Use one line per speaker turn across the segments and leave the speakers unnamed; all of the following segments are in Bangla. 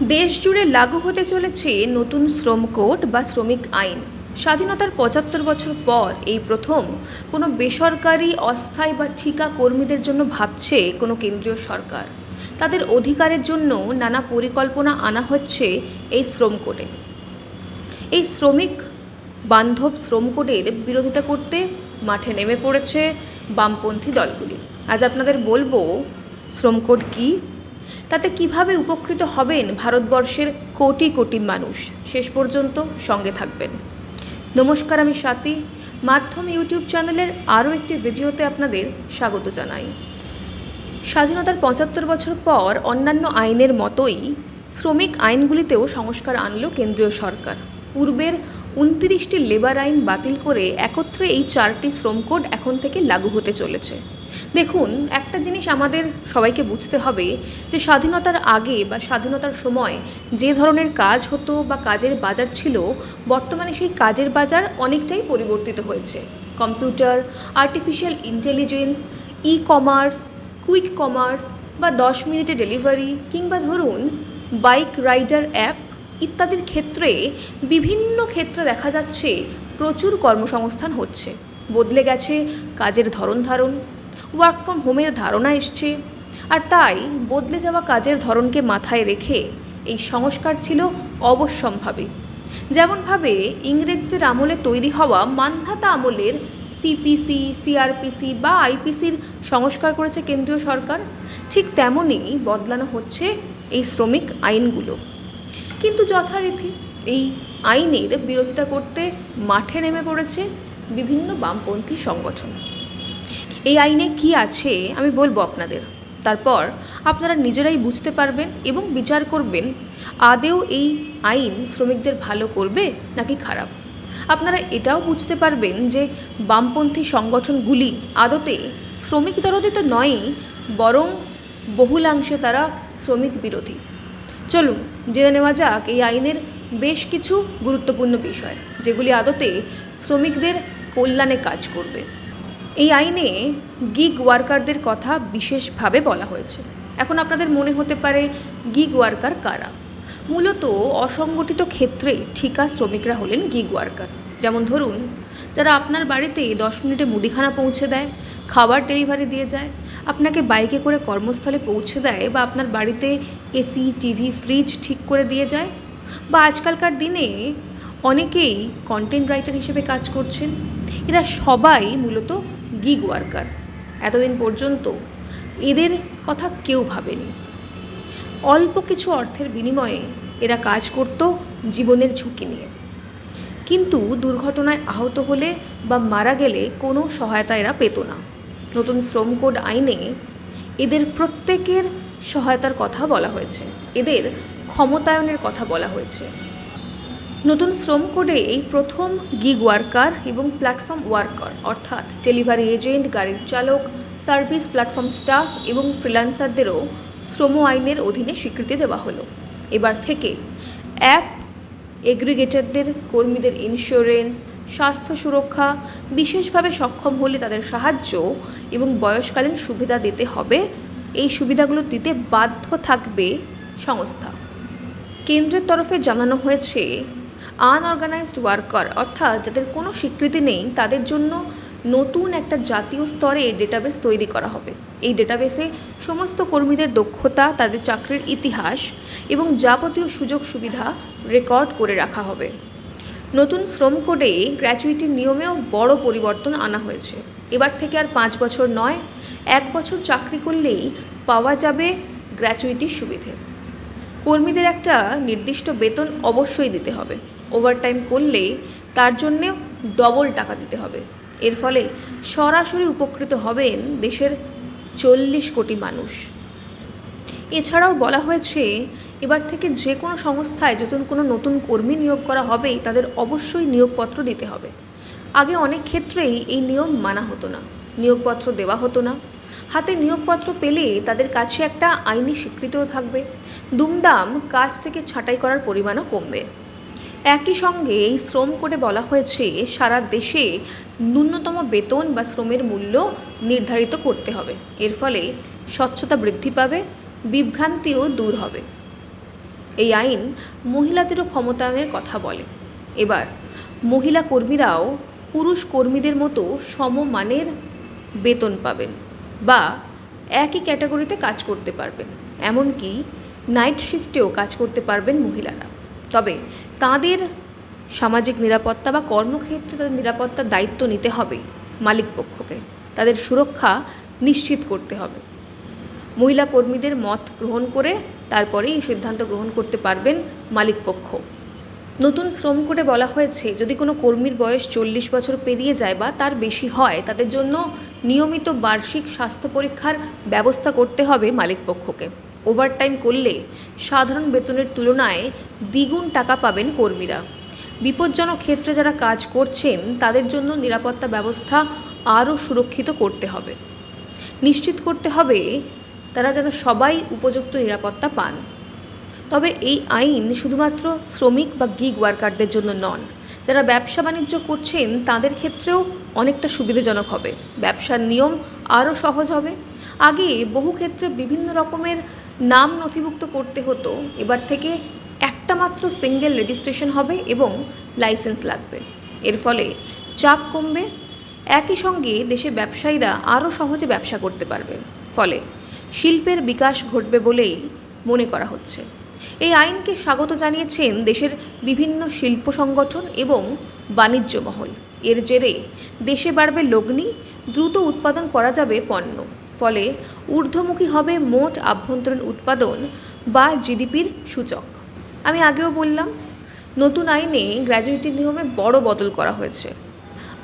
দেশ জুড়ে লাগু হতে চলেছে নতুন শ্রম কোড বা শ্রমিক আইন। স্বাধীনতার পঁচাত্তর বছর পর এই প্রথম কোনো বেসরকারি, অস্থায়ী বা ঠিকা কর্মীদের জন্য ভাবছে কোনো কেন্দ্রীয় সরকার। তাদের অধিকারের জন্য নানা পরিকল্পনা আনা হচ্ছে এই শ্রম কোডে। এই শ্রমিক বান্ধব শ্রম কোডের বিরোধিতা করতে মাঠে নেমে পড়েছে বামপন্থী দলগুলি। আজ আপনাদের বলব, শ্রম কোড কী তাতে কীভাবে উপকৃত হবেন ভারতবর্ষের কোটি কোটি মানুষ? শেষ পর্যন্ত সঙ্গে থাকবেন। নমস্কার, আমি স্বাতি। মাধ্যম ইউটিউব চ্যানেলের আরও একটি ভিডিওতে আপনাদের স্বাগত জানাই। স্বাধীনতার পঁচাত্তর বছর পর অন্যান্য আইনের মতোই শ্রমিক আইনগুলিতেও সংস্কার আনল কেন্দ্রীয় সরকার। পূর্বের উনত্রিশটি লেবার আইন বাতিল করে একত্রে এই চারটি শ্রম কোড এখন থেকে লাগু হতে চলেছে। দেখুন, একটা জিনিস আমাদের সবাইকে বুঝতে হবে যে স্বাধীনতার আগে বা স্বাধীনতার সময় যে ধরনের কাজ হতো বা কাজের বাজার ছিল, বর্তমানে সেই কাজের বাজার অনেকটাই পরিবর্তিত হয়েছে। Computer artificial intelligence e commerce quick commerce বা দশ মিনিটে ডেলিভারি কিংবা ধরুন বাইক রাইডার অ্যাপ ইত্যাদির ক্ষেত্রে বিভিন্ন ক্ষেত্রে দেখা যাচ্ছে প্রচুর কর্মসংস্থান হচ্ছে। বদলে গেছে কাজের ধরন ধারণ। ওয়ার্ক ফ্রম হোমের ধারণা এসছে। আর তাই বদলে যাওয়া কাজের ধরনকে মাথায় রেখে এই সংস্কার ছিল অবশ্যম্ভাবী। যেমনভাবে ইংরেজদের আমলে তৈরি হওয়া মান্ধাতা আমলের সিপিসি সিআরপিসি বা আইপিসির সংস্কার করেছে কেন্দ্রীয় সরকার, ঠিক তেমনই বদলানো হচ্ছে এই শ্রমিক আইনগুলো। কিন্তু যথারীতি এই আইনের বিরোধিতা করতে মাঠে নেমে পড়েছে বিভিন্ন বামপন্থী সংগঠন। এই আইনে কি আছে আমি বলব আপনাদের। তারপর আপনারা নিজেরাই বুঝতে পারবেন এবং বিচার করবেন, আদেও এই আইন শ্রমিকদের ভালো করবে নাকি খারাপ? আপনারা এটাও বুঝতে পারবেন যে বামপন্থী সংগঠনগুলি আদতে শ্রমিক দরদি তো নয়ই, বরং বহুলাংশে তারা শ্রমিক বিরোধী। চলুন, জেনে নেওয়া যাক এই আইনের বেশ কিছু গুরুত্বপূর্ণ বিষয়, যেগুলি আদতে শ্রমিকদের কল্যাণে কাজ করবে। এই আইনে গিগ ওয়ার্কারদের কথা বিশেষভাবে বলা হয়েছে। এখন আপনাদের মনে হতে পারে গিগ ওয়ার্কার কারা? মূলত অসংগঠিত ক্ষেত্রে ঠিকা শ্রমিকরা হলেন গিগ ওয়ার্কার যেমন ধরুন, যারা আপনার বাড়িতে দশ মিনিটে মুদিখানা পৌঁছে দেয়, খাবার ডেলিভারি দিয়ে যায়, আপনাকে বাইকে করে কর্মস্থলে পৌঁছে দেয় বা আপনার বাড়িতে এসি, টিভি ফ্রিজ ঠিক করে দিয়ে যায়। বা আজকালকার দিনে অনেকেই কন্টেন্ট রাইটার হিসেবে কাজ করছেন। এরা সবাই মূলত গিগ ওয়ার্কার এতদিন পর্যন্ত এদের কথা কেউ ভাবেনি। অল্প কিছু অর্থের বিনিময়ে এরা কাজ করত জীবনের ঝুঁকি নিয়ে। কিন্তু দুর্ঘটনায় আহত হলে বা মারা গেলে কোনো সহায়তা এরা পেত না। নতুন শ্রম কোড আইনে এদের প্রত্যেকের সহায়তার কথা বলা হয়েছে। এদের ক্ষমতায়নের কথা বলা হয়েছে। নতুন শ্রম কোডে এই প্রথম গিগ ওয়ার্কার এবং প্ল্যাটফর্ম ওয়ার্কার অর্থাৎ ডেলিভারি এজেন্ট গাড়ির চালক সার্ভিস প্ল্যাটফর্ম স্টাফ এবং ফ্রিল্যান্সারদেরও শ্রম আইনের অধীনে স্বীকৃতি দেওয়া হলো। এবার থেকে অ্যাপ এগ্রিগেটরদের কর্মীদের ইন্স্যুরেন্স স্বাস্থ্য সুরক্ষা বিশেষভাবে সক্ষম হলে তাদের সাহায্য এবং বয়সকালীন সুবিধা দিতে হবে। এই সুবিধাগুলো দিতে বাধ্য থাকবে সংস্থা। কেন্দ্রের তরফে জানানো হয়েছে আনঅর্গানাইজড ওয়ার্কার অর্থাৎ যাদের কোনো স্বীকৃতি নেই, তাদের জন্য নতুন একটা জাতীয় স্তরে ডেটাবেস তৈরি করা হবে। এই ডেটাবেসে সমস্ত কর্মীদের দক্ষতা, তাদের চাকরির ইতিহাস এবং যাবতীয় সুযোগ সুবিধা রেকর্ড করে রাখা হবে। নতুন শ্রম কোডে গ্র্যাচুইটির নিয়মেও বড় পরিবর্তন আনা হয়েছে। এবার থেকে আর পাঁচ বছর নয়, এক বছর চাকরি করলেই পাওয়া যাবে গ্র্যাচুইটির সুবিধে। কর্মীদের একটা নির্দিষ্ট বেতন অবশ্যই দিতে হবে। ওভারটাইম করলে তার জন্যেও ডবল টাকা দিতে হবে। এর ফলে সরাসরি উপকৃত হবেন দেশের চল্লিশ কোটি মানুষ। এছাড়াও বলা হয়েছে, এবার থেকে যে কোনো সংস্থায় যখন কোনো নতুন কর্মী নিয়োগ করা হবে, তাদের অবশ্যই নিয়োগপত্র দিতে হবে। আগে অনেক ক্ষেত্রেই এই নিয়ম মানা হতো না। নিয়োগপত্র দেওয়া হতো না। হাতে নিয়োগপত্র পেলে তাদের কাছে একটা আইনি স্বীকৃতিও থাকবে। দুমদাম কাজ থেকে ছাঁটাই করার পরিমাণও কমবে। একই সঙ্গে এই শ্রম কোডে বলা হয়েছে, সারা দেশে ন্যূনতম বেতন বা শ্রমের মূল্য নির্ধারিত করতে হবে। এর ফলে স্বচ্ছতা বৃদ্ধি পাবে, বিভ্রান্তিও দূর হবে। এই আইন মহিলাদেরও ক্ষমতায়নের কথা বলে। এবার মহিলা কর্মীরাও পুরুষ কর্মীদের মতো সমমানের বেতন পাবেন বা একই ক্যাটাগরিতে কাজ করতে পারবেন। এমনকি নাইট শিফটেও কাজ করতে পারবেন মহিলারা। তবে তাদের সামাজিক নিরাপত্তা বা কর্মক্ষেত্রে তাদের নিরাপত্তার দায়িত্ব নিতে হবে মালিক পক্ষকে। তাদের সুরক্ষা নিশ্চিত করতে হবে। মহিলা কর্মীদের মত গ্রহণ করে তারপরেই এই সিদ্ধান্ত গ্রহণ করতে পারবেন মালিক পক্ষ। নতুন শ্রম কোডে বলা হয়েছে, যদি কোনো কর্মীর বয়স চল্লিশ বছর পেরিয়ে যায় বা তার বেশি হয়, তাদের জন্য নিয়মিত বার্ষিক স্বাস্থ্য পরীক্ষার ব্যবস্থা করতে হবে মালিক পক্ষকে। ওভারটাইম করলে সাধারণ বেতনের তুলনায় দ্বিগুণ টাকা পাবেন কর্মীরা। বিপজ্জনক ক্ষেত্রে যারা কাজ করছেন, তাদের জন্য নিরাপত্তা ব্যবস্থা আরও সুরক্ষিত করতে হবে। নিশ্চিত করতে হবে তারা যেন সবাই উপযুক্ত নিরাপত্তা পান। তবে এই আইন শুধুমাত্র শ্রমিক বা গিগ ওয়ার্কারদের জন্য নন, যারা ব্যবসা বাণিজ্য করছেন, তাদের ক্ষেত্রেও অনেকটা সুবিধাজনক হবে। ব্যবসার নিয়ম আরও সহজ হবে। আগে বহু ক্ষেত্রে বিভিন্ন রকমের নাম নথিভুক্ত করতে হতো, এবার থেকে একটা মাত্র সিঙ্গেল রেজিস্ট্রেশন হবে এবং লাইসেন্স লাগবে। এর ফলে চাপ কমবে। একই সঙ্গে দেশে ব্যবসায়ীরা আরও সহজে ব্যবসা করতে পারবে। ফলে শিল্পের বিকাশ ঘটবে বলেই মনে করা হচ্ছে। এই আইনকে স্বাগত জানিয়েছেন দেশের বিভিন্ন শিল্প সংগঠন এবং বাণিজ্য মহল। এর জেরে দেশে বাড়বে লগ্নি, দ্রুত উৎপাদন করা যাবে পণ্য। ফলে ঊর্ধ্বমুখী হবে মোট আভ্যন্তরীণ উৎপাদন বা জিডিপির সূচক। আমি আগেও বললাম, নতুন আইনে গ্র্যাজুয়েটি নিয়মে বড় বদল করা হয়েছে।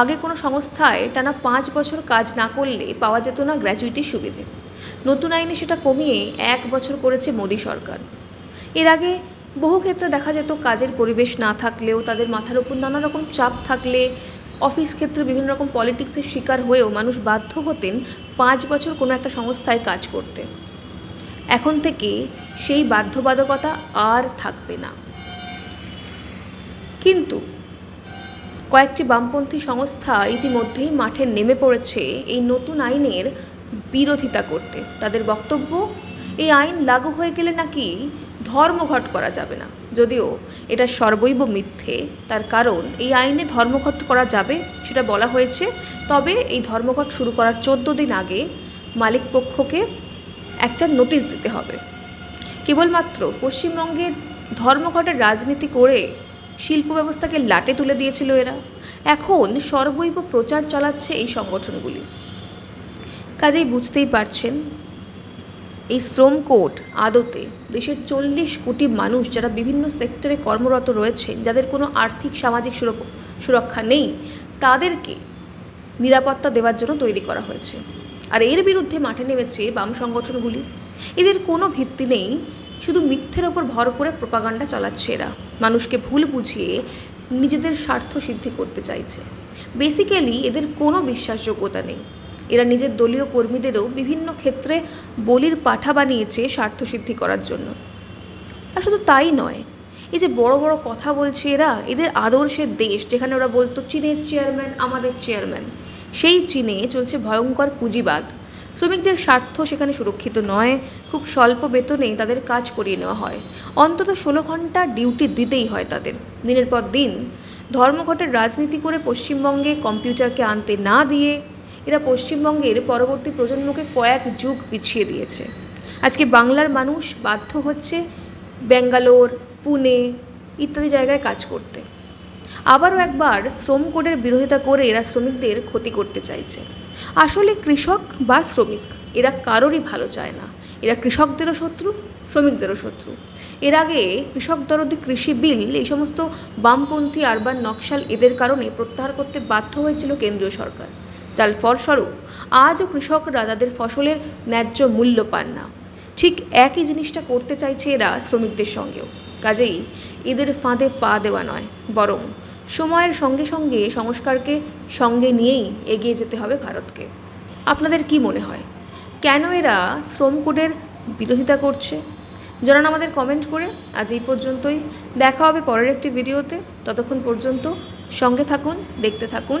আগে কোনো সংস্থায় টানা পাঁচ বছর কাজ না করলে পাওয়া যেত না গ্র্যাজুইটির সুবিধে। নতুন আইনে সেটা কমিয়ে এক বছর করেছে মোদী সরকার। এর আগে বহু ক্ষেত্রে দেখা যেত কাজের পরিবেশ না থাকলেও তাদের মাথার উপর নানা রকম চাপ থাকলে অফিস ক্ষেত্রে বিভিন্ন রকম পলিটিক্সের শিকার হয়েও মানুষ বাধ্য হতেন পাঁচ বছর কোনো একটা সংস্থায় কাজ করতে। এখন থেকে সেই বাধ্যবাধকতা আর থাকবে না। কিন্তু কয়েকটি বামপন্থী সংস্থা ইতিমধ্যেই মাঠে নেমে পড়েছে এই নতুন আইনের বিরোধিতা করতে। তাদের বক্তব্য, এই আইন লাগু হয়ে গেলে নাকি ধর্মঘট করা যাবে না। যদিও এটা সর্বৈব মিথ্যে, তার কারণ এই আইনে ধর্মঘট করা যাবে সেটা বলা হয়েছে। তবে এই ধর্মঘট শুরু করার চোদ্দ দিন আগে মালিক পক্ষকে একটা নোটিশ দিতে হবে। কেবলমাত্র পশ্চিমবঙ্গে ধর্মঘটের রাজনীতি করে শিল্প ব্যবস্থাকে লাটে তুলে দিয়েছিল এরা। এখন সর্বৈব প্রচার চালাচ্ছে এই সংগঠনগুলি। কাজেই বুঝতেই পারছেন এই শ্রম কোড আদতে দেশের চল্লিশ কোটি মানুষ যারা বিভিন্ন সেক্টরে কর্মরত রয়েছেন, যাদের কোনো আর্থিক, সামাজিক সুরক্ষা নেই, তাদেরকে নিরাপত্তা দেওয়ার জন্য তৈরি করা হয়েছে। আর এর বিরুদ্ধে মাঠে নেমেছে বাম সংগঠনগুলি। এদের কোনো ভিত্তি নেই, শুধু মিথ্যের ওপর ভর করে প্রপাগান্ডা চালাচ্ছে এরা। মানুষকে ভুল বুঝিয়ে নিজেদের স্বার্থ সিদ্ধি করতে চাইছে। বেসিক্যালি এদের কোনো বিশ্বাসযোগ্যতা নেই। এরা নিজের দলীয় কর্মীদেরও বিভিন্ন ক্ষেত্রে বলির পাঠা বানিয়েছে স্বার্থসিদ্ধি করার জন্য। আর শুধু তাই নয়, এই যে বড় বড় কথা বলছে এরা, এদের আদর্শের দেশ, যেখানে ওরা বলতো, চীনের চেয়ারম্যান, আমাদের চেয়ারম্যান। সেই চীনে চলছে ভয়ঙ্কর পুঁজিবাদ। শ্রমিকদের স্বার্থ সেখানে সুরক্ষিত নয়, খুব স্বল্প বেতনে তাদের কাজ করিয়ে নেওয়া হয়। অন্তত ষোলো ঘণ্টা ডিউটি দিতেই হয় তাদের। দিনের পর দিন ধর্মঘটের রাজনীতি করে পশ্চিমবঙ্গে কম্পিউটারকে আনতে না দিয়ে এরা পশ্চিমবঙ্গের পরবর্তী প্রজন্মকে কয়েক যুগ পিছিয়ে দিয়েছে। আজকে বাংলার মানুষ বাধ্য হচ্ছে ব্যাঙ্গালোর, পুনে ইত্যাদি জায়গায় কাজ করতে। আবারও একবার শ্রম কোডের বিরোধিতা করে এরা শ্রমিকদের ক্ষতি করতে চাইছে। আসলে কৃষক বা শ্রমিক, এরা কারোরই ভালো চায় না। এরা কৃষকদেরও শত্রু, শ্রমিকদেরও শত্রু। এর আগে কৃষক দরদি কৃষি বিল, এই সমস্ত বামপন্থী আরবান নকশাল এদের কারণে প্রত্যাহার করতে বাধ্য হয়েছিল কেন্দ্রীয় সরকার। যার ফলস্বরূপ আজও কৃষকরা তাদের ফসলের ন্যায্য মূল্য পান না। ঠিক একই জিনিসটা করতে চাইছে এরা শ্রমিকদের সঙ্গেও। কাজেই এদের ফাঁদে পা দেওয়া নয়, বরং সময়ের সঙ্গে সঙ্গে সংস্কারকে সঙ্গে নিয়েই এগিয়ে যেতে হবে ভারতকে। আপনাদের কি মনে হয়? কেন এরা শ্রম কোডের বিরোধিতা করছে? জানান আমাদের কমেন্ট করে। আজ এই পর্যন্তই। দেখা হবে পরের একটি ভিডিওতে। ততক্ষণ পর্যন্ত সঙ্গে থাকুন, দেখতে থাকুন।